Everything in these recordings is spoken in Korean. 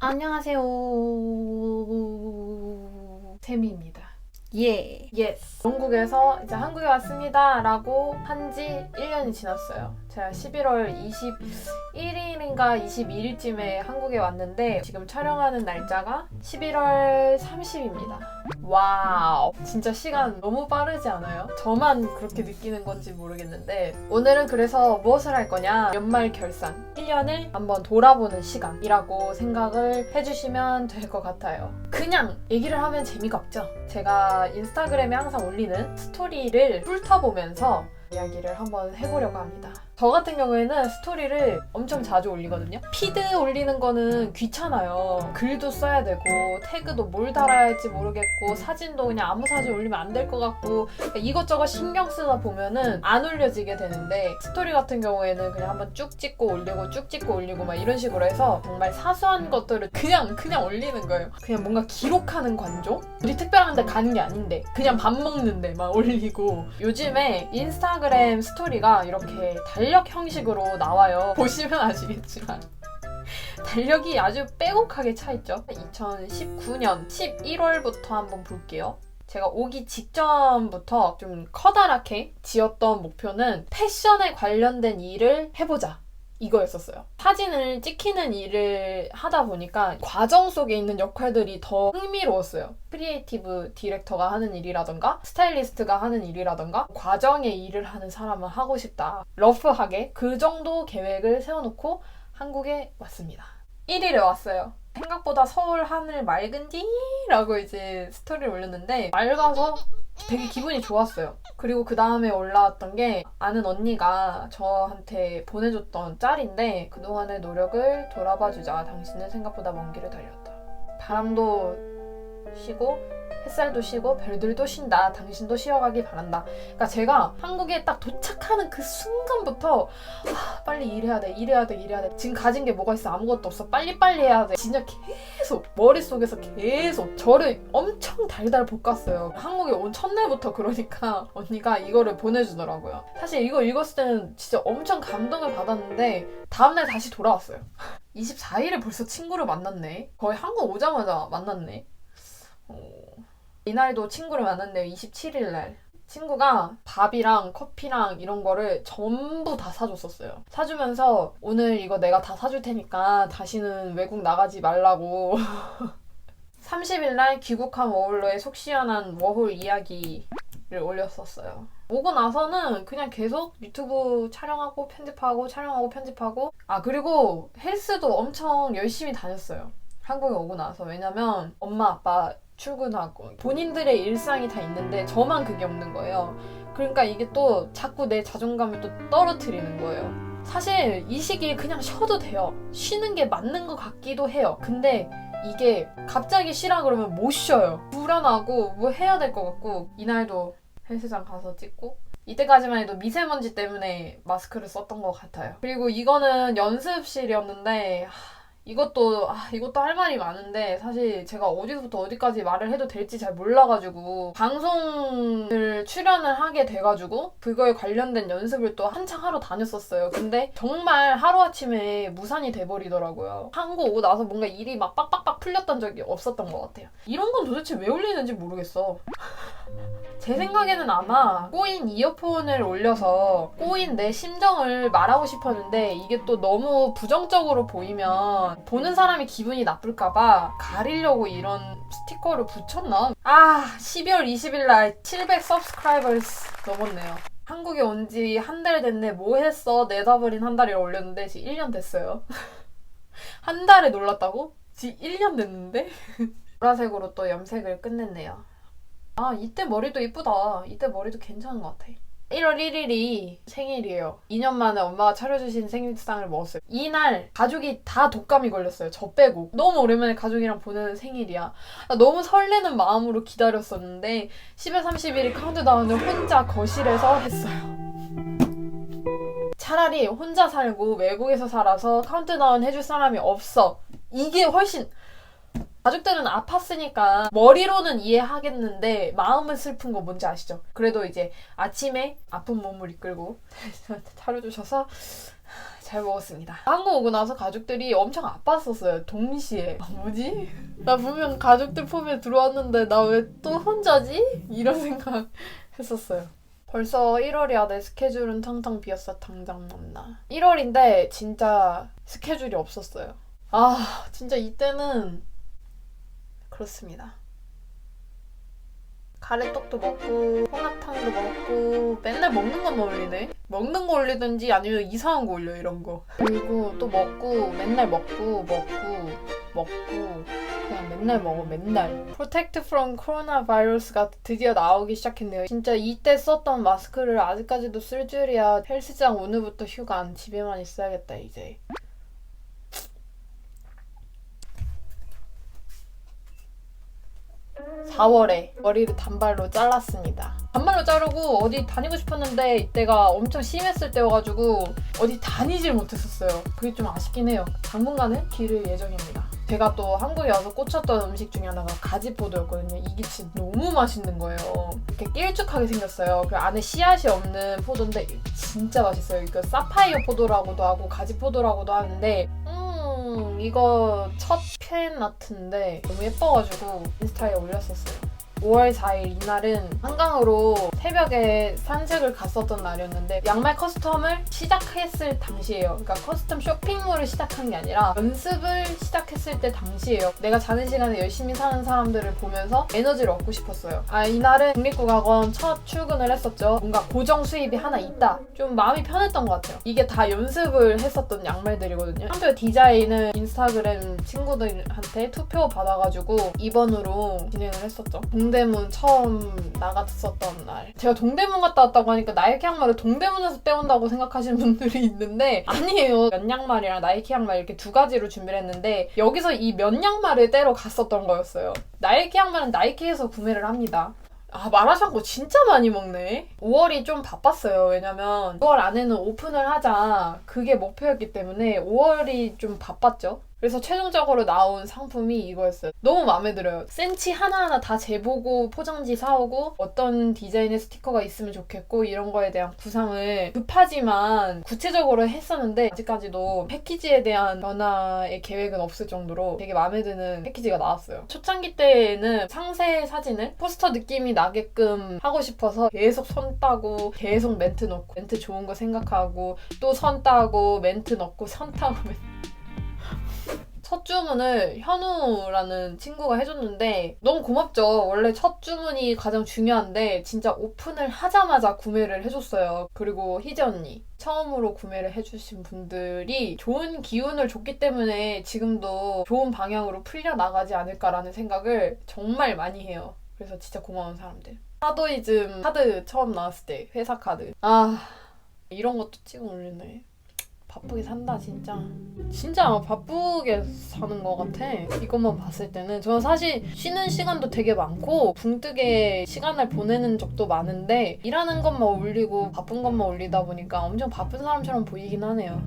안녕하세요. 세미입니다. 예. 예스. 영국에서 이제 한국에 왔습니다. 라고 한 지 1년이 지났어요. 제가 11월 21일인가 22일쯤에 한국에 왔는데 지금 촬영하는 날짜가 11월 30일입니다. 와우. 진짜 시간 너무 빠르지 않아요? 저만 그렇게 느끼는 건지 모르겠는데 오늘은 그래서 무엇을 할 거냐? 연말 결산. 1년을 한번 돌아보는 시간이라고 생각을 해주시면 될 것 같아요. 그냥 얘기를 하면 재미가 없죠. 제가 인스타그램에 항상 올리는 스토리를 훑어보면서 이야기를 한번 해보려고 합니다. 저 같은 경우에는 스토리를 엄청 자주 올리거든요. 피드 올리는 거는 귀찮아요. 글도 써야 되고, 태그도 뭘 달아야 할지 모르겠고, 사진도 그냥 아무 사진 올리면 안 될 것 같고, 그러니까 이것저것 신경 쓰다 보면은 안 올려지게 되는데, 스토리 같은 경우에는 그냥 한번 쭉 찍고 올리고, 쭉 찍고 올리고, 막 이런 식으로 해서 정말 사소한 것들을 그냥, 그냥 올리는 거예요. 그냥 뭔가 기록하는 관종? 어디 특별한 데 가는 게 아닌데, 그냥 밥 먹는데 막 올리고. 요즘에 인스타그램 스토리가 이렇게 달력 형식으로 나와요. 보시면 아시겠지만. 달력이 아주 빼곡하게 차있죠. 2019년 11월부터 한번 볼게요. 제가 오기 직전부터 좀 커다랗게 지었던 목표는 패션에 관련된 일을 해보자. 이거였었어요. 사진을 찍히는 일을 하다 보니까 과정 속에 있는 역할들이 더 흥미로웠어요. 크리에이티브 디렉터가 하는 일이라던가 스타일리스트가 하는 일이라던가 과정의 일을 하는 사람은 하고 싶다. 러프하게 그 정도 계획을 세워놓고 한국에 왔습니다. 1일에 왔어요. 생각보다 서울 하늘 맑은지? 라고 이제 스토리를 올렸는데 맑아서 되게 기분이 좋았어요. 그리고 그 다음에 올라왔던 게 아는 언니가 저한테 보내줬던 짤인데 그동안의 노력을 돌아봐 주자. 당신은 생각보다 먼 길을 달렸다. 바람도 쉬고 햇살도 쉬고 별들도 쉰다. 당신도 쉬어가길 바란다. 그러니까 제가 한국에 딱 도착하는 그 순간부터 아, 빨리 일해야 돼, 일해야 돼, 일해야 돼. 지금 가진 게 뭐가 있어? 아무것도 없어. 빨리빨리 해야 돼. 진짜 계속 머릿속에서 계속 저를 엄청 달달 볶았어요. 한국에 온 첫날부터 그러니까 언니가 이거를 보내주더라고요. 사실 이거 읽었을 때는 진짜 엄청 감동을 받았는데 다음날 다시 돌아왔어요. 24일에 벌써 친구를 만났네. 거의 한국 오자마자 만났네. 어, 이날도 친구를 만났네요. 27일 날. 친구가 밥이랑 커피랑 이런 거를 전부 다 사줬었어요. 사주면서 오늘 이거 내가 다 사줄 테니까 다시는 외국 나가지 말라고. 30일 날 귀국한 워홀러의 속 시원한 워홀 이야기를 올렸었어요. 오고 나서는 그냥 계속 유튜브 촬영하고 편집하고 촬영하고 편집하고 아 그리고 헬스도 엄청 열심히 다녔어요. 한국에 오고 나서 왜냐면 엄마 아빠 출근하고 본인들의 일상이 다 있는데 저만 그게 없는 거예요. 그러니까 이게 또 자꾸 내 자존감을 또 떨어뜨리는 거예요. 사실 이 시기에 그냥 쉬어도 돼요. 쉬는 게 맞는 것 같기도 해요. 근데 이게 갑자기 쉬라 그러면 못 쉬어요. 불안하고 뭐 해야 될 것 같고 이날도 헬스장 가서 찍고 이때까지만 해도 미세먼지 때문에 마스크를 썼던 것 같아요. 그리고 이거는 연습실이었는데 하, 이것도 아, 이것도 할 말이 많은데 사실 제가 어디서부터 어디까지 말을 해도 될지 잘 몰라가지고 방송을 출연을 하게 돼가지고 그거에 관련된 연습을 또 한창 하러 다녔었어요. 근데 정말 하루아침에 무산이 돼버리더라고요. 한국 오고 나서 뭔가 일이 막 빡빡빡 풀렸던 적이 없었던 것 같아요. 이런 건 도대체 왜 올리는지 모르겠어. 제 생각에는 아마 꼬인 이어폰을 올려서 꼬인 내 심정을 말하고 싶었는데 이게 또 너무 부정적으로 보이면 보는 사람이 기분이 나쁠까봐 가리려고 이런 스티커를 붙였나? 아 12월 20일 날 700 subscribers 넘었네요. 한국에 온 지 한 달 됐네 뭐 했어 내다버린 한 달이라 올렸는데 지금 1년 됐어요. 한 달에 놀랐다고? 지금 1년 됐는데? 보라색으로 또 염색을 끝냈네요. 아, 이때 머리도 이쁘다. 이때 머리도 괜찮은 것 같아. 1월 1일이 생일이에요. 2년 만에 엄마가 차려주신 생일상을 먹었어요. 이날 가족이 다 독감이 걸렸어요. 저 빼고. 너무 오랜만에 가족이랑 보내는 생일이야. 나 너무 설레는 마음으로 기다렸었는데 10월 31일 카운트다운을 혼자 거실에서 했어요. 차라리 혼자 살고 외국에서 살아서 카운트다운 해줄 사람이 없어. 이게 훨씬 가족들은 아팠으니까 머리로는 이해하겠는데 마음은 슬픈 거 뭔지 아시죠? 그래도 이제 아침에 아픈 몸을 이끌고 차려주셔서 잘 먹었습니다. 한국 오고 나서 가족들이 엄청 아팠었어요. 동시에. 아, 뭐지? 나 분명 가족들 폼에 들어왔는데 나 왜 또 혼자지? 이런 생각 했었어요. 벌써 1월이야. 내 스케줄은 텅텅 비었어. 당장 만나. 1월인데 진짜 스케줄이 없었어요. 아, 진짜 이때는 그렇습니다. 가래떡도 먹고 홍합탕도 먹고 맨날 먹는 것만 올리네. 먹는 거 올리든지 아니면 이상한 거 올려 이런 거. 그리고 또 먹고 맨날 먹고 먹고 먹고 그냥 맨날 먹어 맨날. Protect from Coronavirus가 드디어 나오기 시작했네요. 진짜 이때 썼던 마스크를 아직까지도 쓸 줄이야. 헬스장 오늘부터 휴가 안 집에만 있어야겠다 이제. 사월에 머리를 단발로 잘랐습니다. 단발로 자르고 어디 다니고 싶었는데 이때가 엄청 심했을 때여가지고 어디 다니질 못했었어요. 그게 좀 아쉽긴 해요. 당분간은 길을 예정입니다. 제가 또 한국에 와서 꽂혔던 음식 중에 하나가 가지포도였거든요. 이게 진짜 너무 맛있는 거예요. 이렇게 길쭉하게 생겼어요. 그리고 안에 씨앗이 없는 포도인데 진짜 맛있어요. 이거 사파이어 포도라고도 하고 가지포도라고도 하는데 음 이거 첫팬 아트인데 너무 예뻐가지고 인스타에 올렸었어요. 5월 4일 이날은 한강으로 새벽에 산책을 갔었던 날이었는데 양말 커스텀을 시작했을 당시예요. 그러니까 커스텀 쇼핑몰을 시작한 게 아니라 연습을 시작했을 때 당시예요. 내가 자는 시간에 열심히 사는 사람들을 보면서 에너지를 얻고 싶었어요. 아 이날은 국립국악원 첫 출근을 했었죠. 뭔가 고정 수입이 하나 있다. 좀 마음이 편했던 것 같아요. 이게 다 연습을 했었던 양말들이거든요. 한표 디자인은 인스타그램 친구들한테 투표 받아가지고 2번으로 진행을 했었죠. 동대문 처음 나갔었던 날. 제가 동대문 갔다 왔다고 하니까 나이키 양말을 동대문에서 떼온다고 생각하시는 분들이 있는데 아니에요. 면 양말이랑 나이키 양말 이렇게 두 가지로 준비를 했는데 여기서 이 면 양말을 떼러 갔었던 거였어요. 나이키 양말은 나이키에서 구매를 합니다. 아, 마라샹궈 진짜 많이 먹네. 5월이 좀 바빴어요. 왜냐면 6월 안에는 오픈을 하자. 그게 목표였기 때문에 5월이 좀 바빴죠. 그래서 최종적으로 나온 상품이 이거였어요. 너무 마음에 들어요. 센치 하나하나 다 재보고 포장지 사오고 어떤 디자인의 스티커가 있으면 좋겠고 이런 거에 대한 구상을 급하지만 구체적으로 했었는데 아직까지도 패키지에 대한 변화의 계획은 없을 정도로 되게 마음에 드는 패키지가 나왔어요. 초창기 때에는 상세 사진을 포스터 느낌이 나게끔 하고 싶어서 계속 손 따고 계속 멘트 넣고 멘트 좋은 거 생각하고 또 선 따고 멘트 넣고 선 따고 멘트 첫 주문을 현우라는 친구가 해줬는데 너무 고맙죠. 원래 첫 주문이 가장 중요한데 진짜 오픈을 하자마자 구매를 해줬어요. 그리고 희재 언니 처음으로 구매를 해주신 분들이 좋은 기운을 줬기 때문에 지금도 좋은 방향으로 풀려 나가지 않을까라는 생각을 정말 많이 해요. 그래서 진짜 고마운 사람들. 하도이즘 카드 처음 나왔을 때 회사 카드. 아 이런 것도 찍어 올리네. 바쁘게 산다 진짜. 진짜 바쁘게 사는 것 같아. 이것만 봤을 때는. 저는 사실 쉬는 시간도 되게 많고 붕뜨게 시간을 보내는 적도 많은데 일하는 것만 올리고 바쁜 것만 올리다 보니까 엄청 바쁜 사람처럼 보이긴 하네요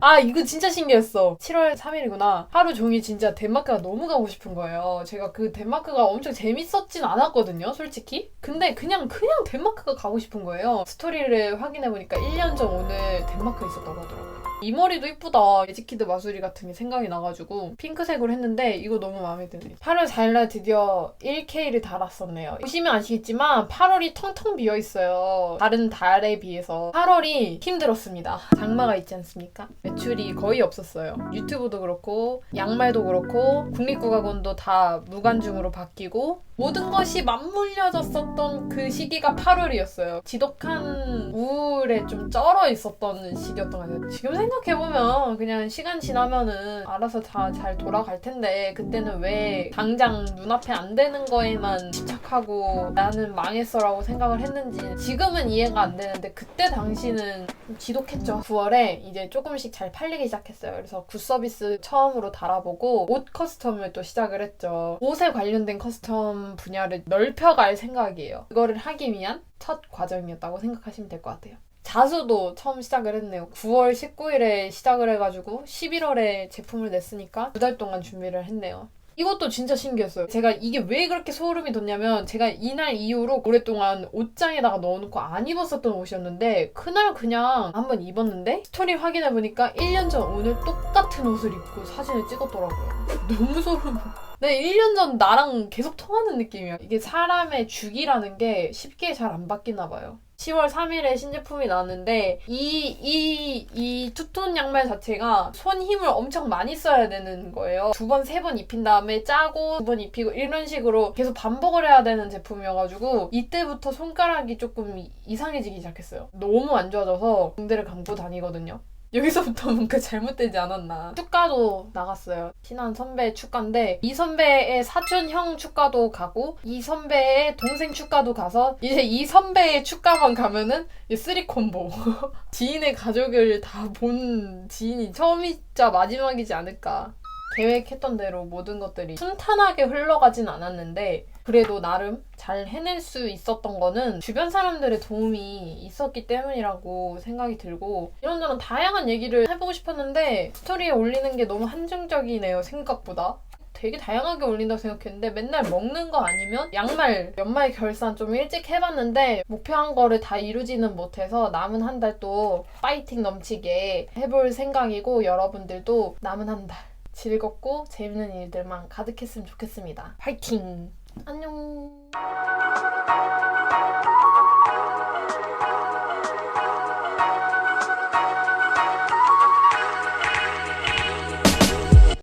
아 이거 진짜 신기했어. 7월 3일이구나. 하루 종일 진짜 덴마크가 너무 가고 싶은 거예요. 제가 그 덴마크가 엄청 재밌었진 않았거든요 솔직히. 근데 그냥 그냥 덴마크가 가고 싶은 거예요. 스토리를 확인해 보니까 1년 전 오늘 덴마크에 있었다고 하더라고요. 이 머리도 이쁘다. 에지키드 마수리 같은 게 생각이 나가지고 핑크색으로 했는데 이거 너무 마음에 드네 8월 4일날 드디어 1K를 달았었네요. 보시면 아시겠지만 8월이 텅텅 비어 있어요. 다른 달에 비해서 8월이 힘들었습니다. 장마가 있지 않습니까? 매출이 거의 없었어요. 유튜브도 그렇고 양말도 그렇고 국립국악원도 다 무관중으로 바뀌고 모든 것이 맞물려졌었던 그 시기가 8월이었어요. 지독한 우울에 좀 쩔어 있었던 시기였던 것 같아요. 지금 생각해보면 그냥 시간 지나면은 알아서 다 잘 돌아갈 텐데 그때는 왜 당장 눈앞에 안 되는 거에만 집착하고 나는 망했어라고 생각을 했는지 지금은 이해가 안 되는데 그때 당시는 좀 지독했죠. 9월에 이제 조금씩 잘 팔리기 시작했어요. 그래서 굿서비스 처음으로 달아보고 옷 커스텀을 또 시작을 했죠. 옷에 관련된 커스텀 분야를 넓혀갈 생각이에요. 그거를 하기 위한 첫 과정이었다고 생각하시면 될 것 같아요. 자수도 처음 시작을 했네요. 9월 19일에 시작을 해가지고 11월에 제품을 냈으니까 두 달 동안 준비를 했네요. 이것도 진짜 신기했어요. 제가 이게 왜 그렇게 소름이 돋냐면 제가 이날 이후로 오랫동안 옷장에다가 넣어놓고 안 입었었던 옷이었는데 그날 그냥 한번 입었는데 스토리 확인해보니까 1년 전 오늘 똑같은 옷을 입고 사진을 찍었더라고요. 너무 소름. 네, 1년 전 나랑 계속 통하는 느낌이야. 이게 사람의 주기라는 게 쉽게 잘 안 바뀌나 봐요. 10월 3일에 신제품이 나왔는데 이 이 이 투톤 양말 자체가 손 힘을 엄청 많이 써야 되는 거예요. 두 번, 세 번 입힌 다음에 짜고 두 번 입히고 이런 식으로 계속 반복을 해야 되는 제품이어가지고 이때부터 손가락이 조금 이- 이상해지기 시작했어요. 너무 안 좋아져서 붕대를 감고 다니거든요. 여기서부터 뭔가 잘못되지 않았나. 축가도 나갔어요. 친한 선배 축가인데 이 선배의 사촌 형 축가도 가고 이 선배의 동생 축가도 가서 이제 이 선배의 축가만 가면은 이 쓰리 콤보. 지인의 가족을 다 본 지인이 처음이자 마지막이지 않을까. 계획했던 대로 모든 것들이 순탄하게 흘러가진 않았는데 그래도 나름 잘 해낼 수 있었던 거는 주변 사람들의 도움이 있었기 때문이라고 생각이 들고 이런저런 다양한 얘기를 해보고 싶었는데 스토리에 올리는 게 너무 한정적이네요 생각보다. 되게 다양하게 올린다고 생각했는데 맨날 먹는 거 아니면 양말 연말 결산 좀 일찍 해봤는데 목표한 거를 다 이루지는 못해서 남은 한 달 또 파이팅 넘치게 해볼 생각이고 여러분들도 남은 한달 즐겁고 재밌는 일들만 가득했으면 좋겠습니다. 파이팅! 안녕!